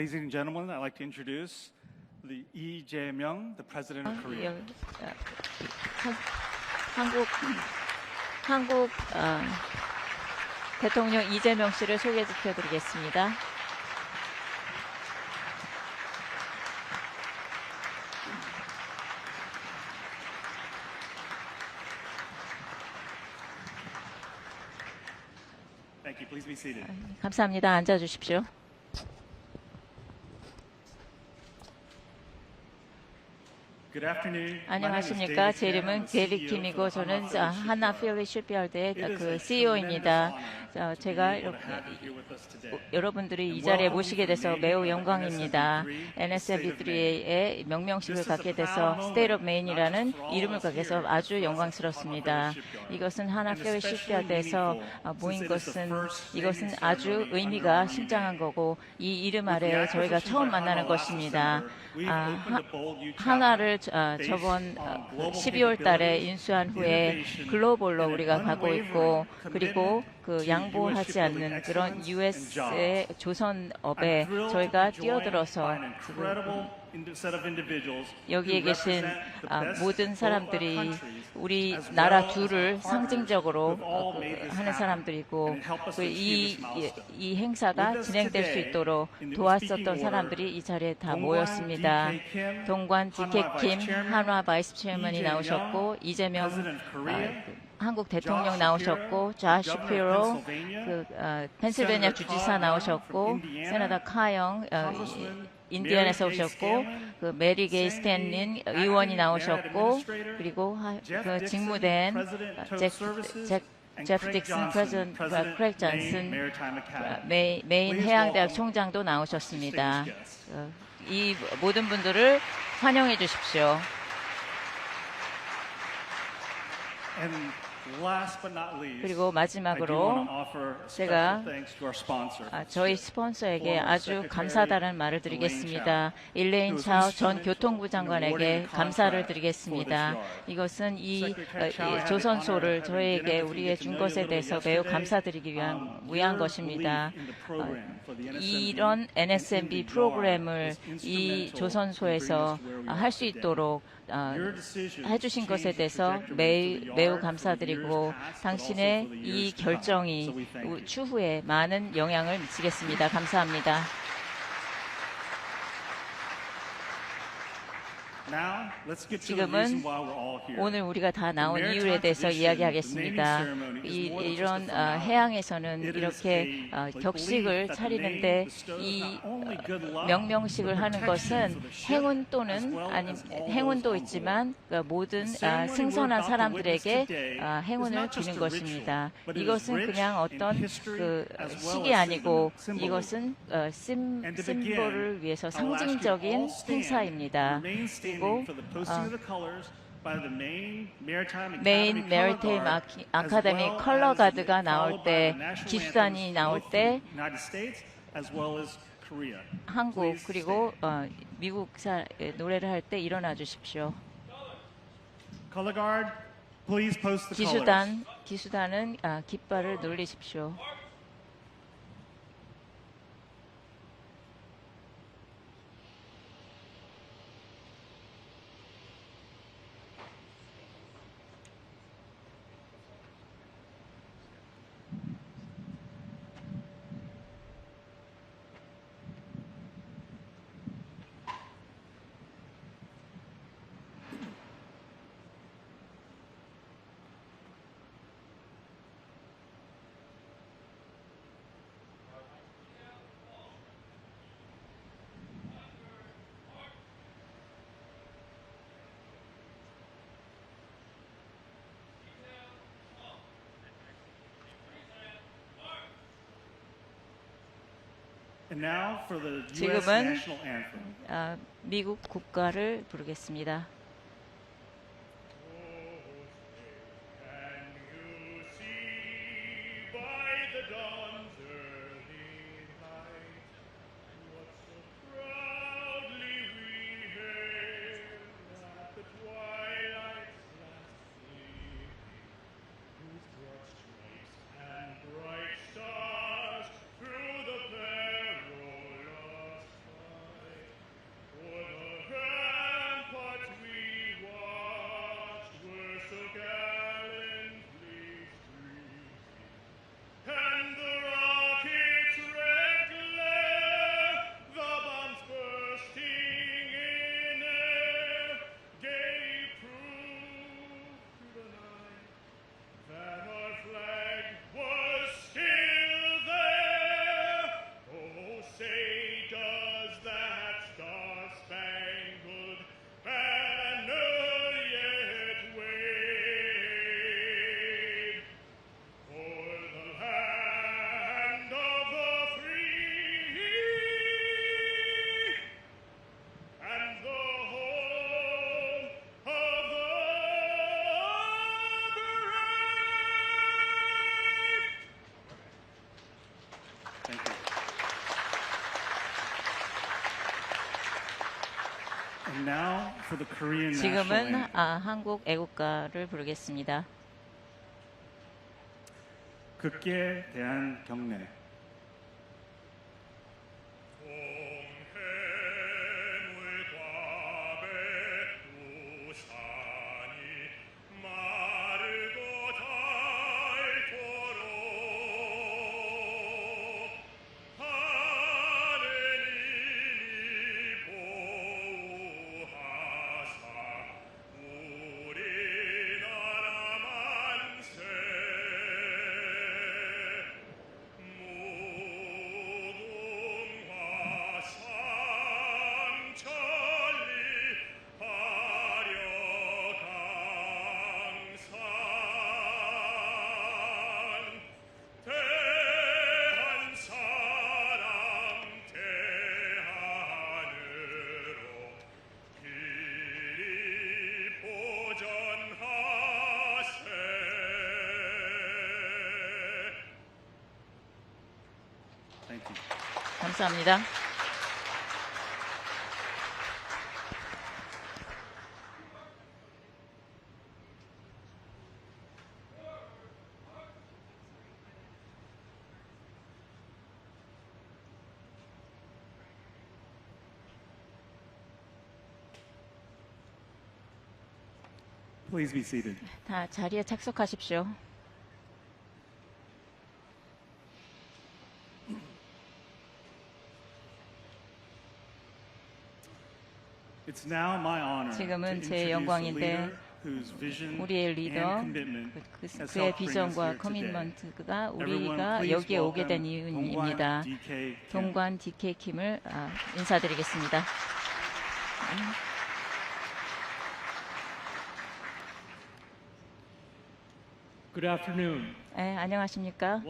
Ladies and gentlemen, I'd like to introduce the Lee Jae-myung, the President of Korea. 여- 어, 한- 한국 한국 어, 대통령 이재명 씨를 소개시켜 드리겠습니다. 감사합니다. 앉아 주십시오. Good afternoon. 안녕하십니까. 제 이름은 데이비 킴이고 저는 자, 하나 필리 슈피얼드의 그 CEO입니다. 자, 제가 이렇게 여러분들이 이 자리에 모시게 돼서 매우 영광입니다. NSFB3의 명명식을 갖게 돼서 State of Main이라는 이름을 갖게 돼서 아주 영광스럽습니다. 이것은 하나 필리 슈피얼드에서 모인 것은 이것은 아주 의미가 심장한 거고 이 이름 아래 저희가 처음 만나는 것입니다. 아, 하, 하나를 아, 저번 12월 달에 인수한 후에 글로벌로 우리가 가고 있고 그리고 그 양보하지 않는 그런 US의 조선업에 저희가 뛰어들어서 여기에 계신 아, 모든 사람들이 우리 나라 둘을 상징적으로 어, 그, 하는 사람들이고 그 이, 이, 이 행사가 진행될 수 있도록 도왔었던 사람들이 이 자리에 다 모였습니다. 동관 디케킴 한화 바이스 체어맨이 나오셨고 이재명 아, 그 한국 대통령 나오셨고 좌 슈피로 그 어, 펜실베니아 주지사 나오셨고 세나다 카영 어, 이- 인디언에서 오셨고 그 메리 게이 스탠린 의원이 나오셨고 그리고 하- 그 직무된 어, 잭, 잭 제프 딕슨 프레sident 크랙 존슨 어, 메, 메인 해양대학 총장도 나오셨습니다. 어, 이 모든 분들을 환영해 주십시오. 그리고 마지막으로 제가 아, 저희 스폰서에게 아주 감사하다는 말을 드리겠습니다. 일레인 차오 전 교통부 장관에게 감사를 드리겠습니다. 이것은 이, 어, 이 조선소를 저희에게 우리의 준 것에 대해서 매우 감사드리기 위한 위한 것입니다. 어, 이런 NSMB 프로그램을 이 조선소에서 할 수 있도록 어, 해주신 것에 대해서 매우, 매우 감사드리고 당신의 이 결정이 우- 추후에 많은 영향을 미치겠습니다. 감사합니다. 지금은 오늘 우리가 다 나온 이유에 대해서 이야기하겠습니다. 이, 이런 어, 해양에서는 이렇게 어, 격식을 차리는데 이 어, 명명식을 하는 것은 행운 또는 아니 행운도 있지만 그 모든 아, 승선한 사람들에게 아, 행운을 비는 것입니다. 이것은 그냥 어떤 그 식이 아니고 이것은 어, 심, 심볼을 위해서 상징적인 행사입니다. 그리고 메인 메리테임 아카데미 컬러 가드가 나올 때 기수단이 나올 때 한국 그리고 어, 미국 사, 에, 노래를 할 때 일어나 주십시오. 기수단 기수단은 아, 깃발을 놀리십시오. 지금은 아, 미국 국가를 부르겠습니다. 지금은. 아, 한국 애국가를 부르겠습니다. 극기에 대한 경례. 감사합니다. Please be seated. 다 자리에 착석하십시오. 지금은 to 제 영광인데 leader whose vision 우리의 리더, and commitment 그, 그- has 그의 비전과. 커밋먼트가 Everyone, 우리가 please 여기에 오게 된 welcome 이유입니다. 동관 DK 킴을 아, 인사드리겠습니다. Good afternoon. 네, 안녕하십니까?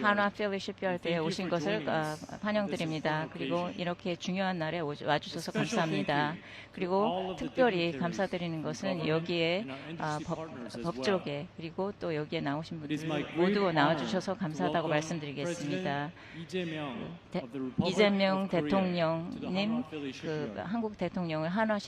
한화 필리 you 오신 것을 아, on 환영드립니다. 그리고. 이렇게 중요한 날에 오- 와주셔서 감사합니다. 그리고 특별히 감사드리는 것은 여기에 아, 법, 법조계 그리고 또 여기에 나오신 분들 모두 나와주셔서 감사하다고 말씀드리겠습니다. 대- 이재명 대통령님 그. 한국 대통령을 한화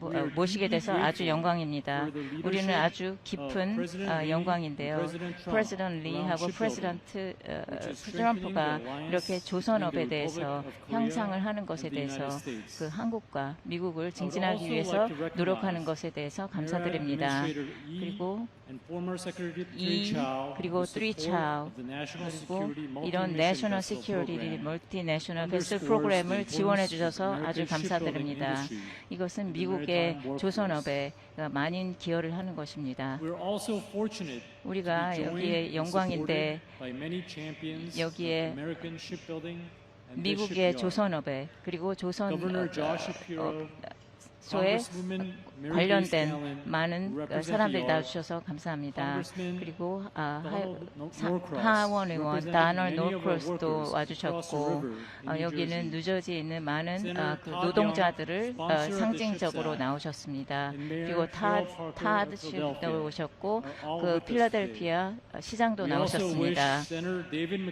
모- are 모시게 돼서 아주 영광입니다. 우리는 아주 깊은 아, Lee 프레지던트 around 리하고 어, is 트럼프가 이렇게 조선업에 대해서 향상을 하는 것에 대해서. 그 한국과 미국을 증진하기 위해서 노력하는 것에 대해서 감사드립니다. 그리고 이 그리고 whose 트리 support 차오 of the National 그리고 Security 이런 내셔널 시큐리티 멀티 내셔널 베슬 underscores 프로그램을 지원해 주셔서 아주 감사드립니다. 이것은 미국의. 조선업에 많은 기여를 하는 것입니다. 우리가 여기에 영광인데 여기에 미국의. 조선업에 그리고 조선 어, 어, Grace 관련된 많은 어, 사람들이 나와주셔서 감사합니다. 그리고 아, 하, 하원 의원 다널 노크로스도 와주셨고 어, 여기는. 뉴저지에 있는 많은 아, 그 노동자들을 어, 상징적으로 나오셨습니다. 그리고 타, 타드 Philadelphia 오셨고 그 필라델피아 시장도 나오셨습니다.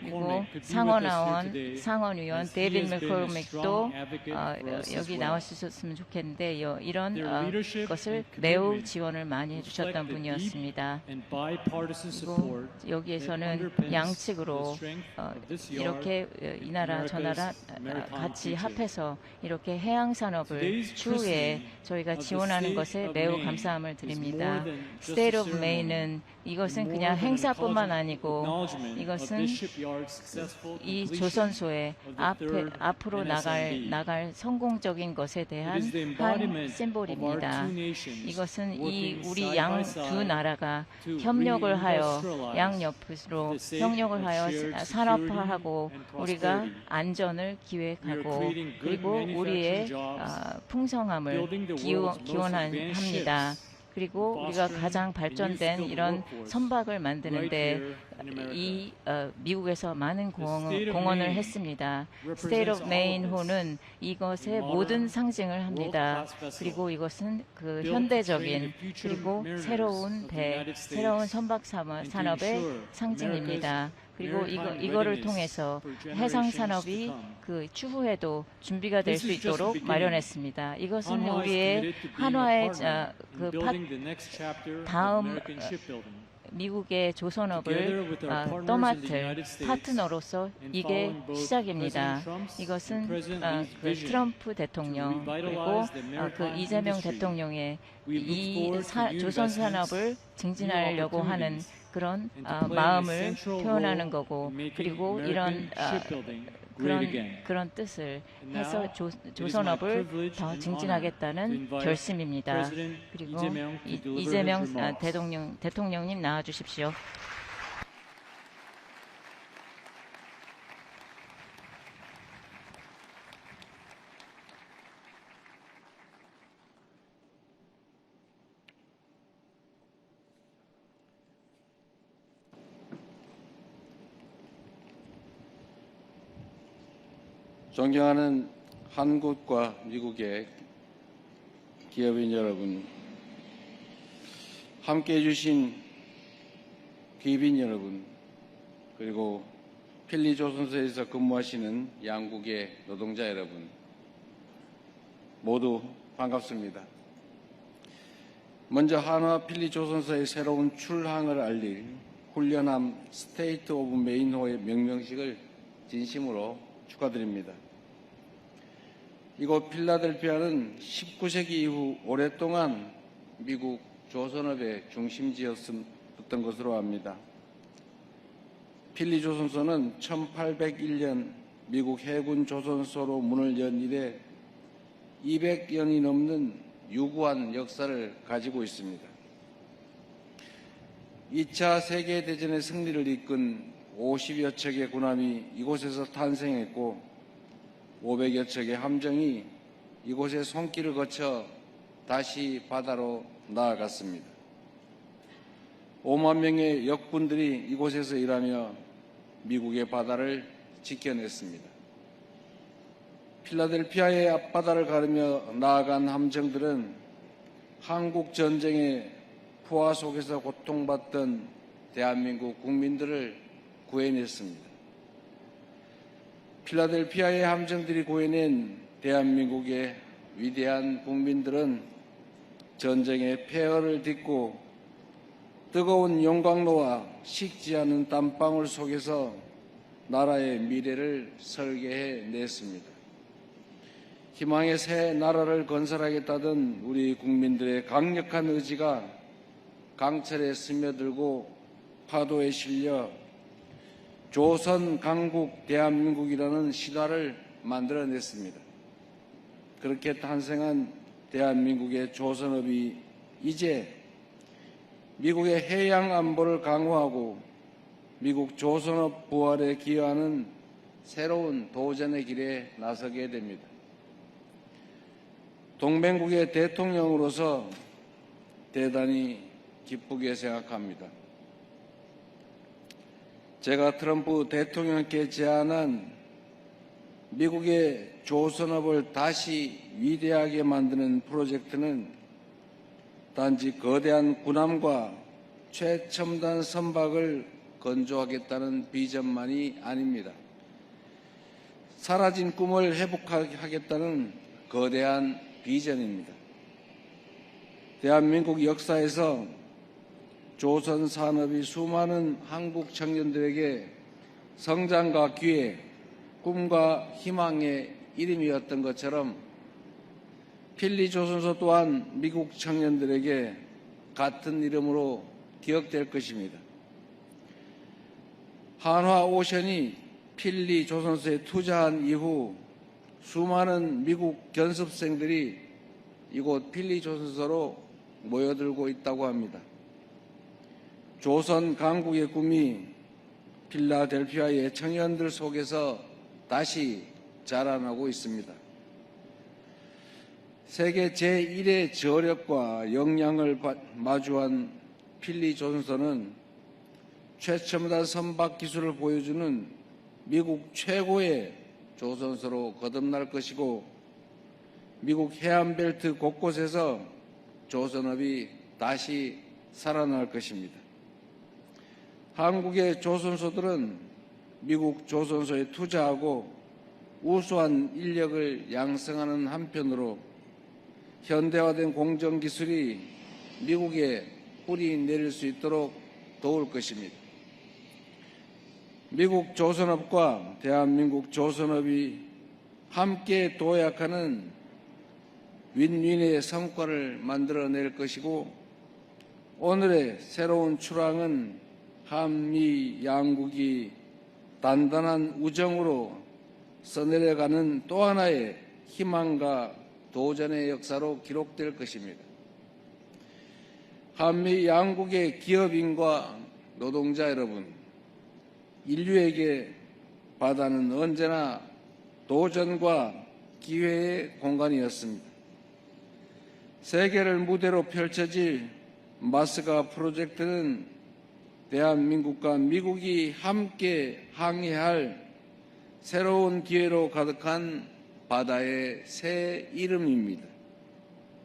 그리고 상원의원, 상원의원 데이빗 advocate 어, 여기. 나와주셨으면 좋겠는데 요- 이런 어, 것을 매우 지원을 많이 해주셨던 분이었습니다. 그리고 여기에서는 양측으로 어, 이렇게 어, 이 나라 저 나라 어, 같이. 합해서 이렇게 해양 산업을 추후에 저희가 지원하는 것에 매우 감사함을 드립니다. State of ceremony, Maine는 이것은 그냥 행사뿐만 아니고 이것은 이 조선소의 앞에, 앞으로 나갈. 나갈 성공적인 것에 대한 한 심볼입니다. 이것은 이 우리 양 두 나라가 협력을 하여 양 옆으로 the sake 협력을 하여 산업화하고 우리가. 안전을 기획하고 그리고 우리의 아, 풍성함을 기원합니다. 그리고 우리가 가장 발전된 이런 선박을 만드는데. 이 어, 미국에서 많은 공헌, 공헌을 Maine 했습니다. State of all of Maine호는 이것의 모든 상징을 합니다. 그리고 이것은 그 현대적인 그리고 새로운 배, 새로운 선박 산업- 산업의 상징입니다. 그리고 이거, 이거를 통해서 해상 산업이 그 추후에도 준비가 될 수 있도록 마련했습니다. 이것은 우리의 한화의 자, 그 파, 다음, 어, 미국의 조선업을 아, 떠맡을 파트너로서 이게 시작입니다. 이것은 아, 그 트럼프 대통령 그리고 아, 그 이재명 대통령의 이 사- 조선 산업을 증진하려고 하는 그런 아, 마음을 표현하는 거고 그리고 이런 아, 그런 그런 뜻을 해서 조, 조선업을 더 증진하겠다는 결심입니다. 그리고 이, 이재명 아, 대통령 대통령님 나와 주십시오. 존경하는 한국과 미국의 기업인 여러분, 함께 해주신 기업인 여러분, 그리고 필리 조선소에서 근무하시는 양국의 노동자 여러분, 모두 반갑습니다. 먼저 한화 필리 조선소의 새로운 출항을 알릴 훈련함 스테이트 오브 메인호의 명명식을 진심으로 축하드립니다. 이곳 필라델피아는 19세기 이후 오랫동안 미국 조선업의 중심지였던 것으로 압니다. 필리 조선소는 1801년 미국 해군 조선소로 문을 연 이래 200년이 넘는 유구한 역사를 가지고 있습니다. 2차 세계대전의 승리를 이끈 50여 척의 군함이 이곳에서 탄생했고 500여 척의 함정이 이곳의 손길을 거쳐 다시 바다로 나아갔습니다. 5만 명의 역군들이 이곳에서 일하며 미국의 바다를 지켜냈습니다. 필라델피아의 앞바다를 가르며 나아간 함정들은 한국 전쟁의 포화 속에서 고통받던 대한민국 국민들을 구해냈습니다. 필라델피아의 함정들이 구해낸 대한민국의 위대한 국민들은 전쟁의 폐허를 딛고 뜨거운 용광로와 식지 않은 땀방울 속에서 나라의 미래를 설계해 냈습니다. 희망의 새 나라를 건설하겠다던 우리 국민들의 강력한 의지가 강철에 스며들고 파도에 실려 조선 강국 대한민국이라는 신화를 만들어냈습니다. 그렇게 탄생한 대한민국의 조선업이 이제 미국의 해양 안보를 강화하고 미국 조선업 부활에 기여하는 새로운 도전의 길에 나서게 됩니다. 동맹국의 대통령으로서 대단히 기쁘게 생각합니다. 제가 트럼프 대통령께 제안한 미국의 조선업을 다시 위대하게 만드는 프로젝트는 단지 거대한 군함과 최첨단 선박을 건조하겠다는 비전만이 아닙니다. 사라진 꿈을 회복하겠다는 거대한 비전입니다. 대한민국 역사에서 조선 산업이 수많은 한국 청년들에게 성장과 기회, 꿈과 희망의 이름이었던 것처럼 필리 조선소 또한 미국 청년들에게 같은 이름으로 기억될 것입니다. 한화 오션이 필리 조선소에 투자한 이후 수많은 미국 견습생들이 이곳 필리 조선소로 모여들고 있다고 합니다. 조선 강국의 꿈이 필라델피아의 청년들 속에서 다시 자라나고 있습니다. 세계 제1의 저력과 역량을 마주한 필리 조선소는 최첨단 선박 기술을 보여주는 미국 최고의 조선소로 거듭날 것이고 미국 해안벨트 곳곳에서 조선업이 다시 살아날 것입니다. 한국의 조선소들은 미국 조선소에 투자하고 우수한 인력을 양성하는 한편으로 현대화된 공정 기술이 미국에 뿌리 내릴 수 있도록 도울 것입니다. 미국 조선업과 대한민국 조선업이 함께 도약하는 윈윈의 성과를 만들어낼 것이고 오늘의 새로운 출항은 한미 양국이 단단한 우정으로 써내려가는 또 하나의 희망과 도전의 역사로 기록될 것입니다. 한미 양국의 기업인과 노동자 여러분, 인류에게 바다는 언제나 도전과 기회의 공간이었습니다. 세계를 무대로 펼쳐질 마스가 프로젝트는 대한민국과 미국이 함께 항해할 새로운 기회로 가득한 바다의 새 이름입니다.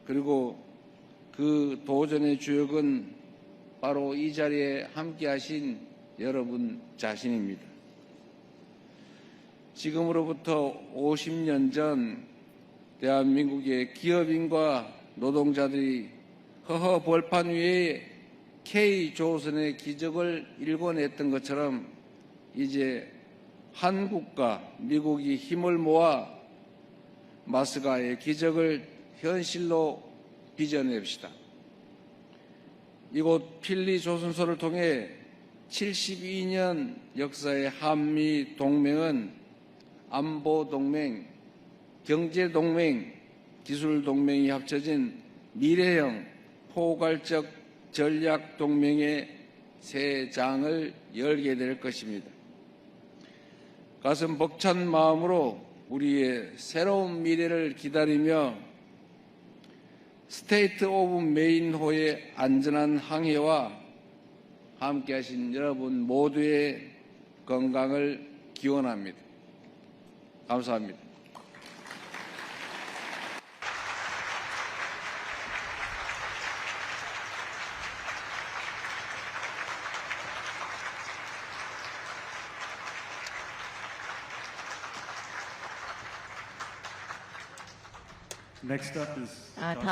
그리고 그 도전의 주역은 바로 이 자리에 함께 하신 여러분 자신입니다. 지금으로부터 50년 전 대한민국의 기업인과 노동자들이 허허 벌판 위에 K조선의 기적을 일궈냈던 것처럼 이제 한국과 미국이 힘을 모아 마스가의 기적을 현실로 빚어냅시다. 이곳 필리 조선소를 통해 72년 역사의 한미 동맹은 안보 동맹, 경제 동맹, 기술 동맹이 합쳐진 미래형 포괄적 전략 동맹의 새 장을 열게 될 것입니다. 가슴 벅찬 마음으로 우리의 새로운 미래를 기다리며 스테이트 오브 메인호의 안전한 항해와 함께 하신 여러분 모두의 건강을 기원합니다. 감사합니다. Next up is 아, Joshua 다음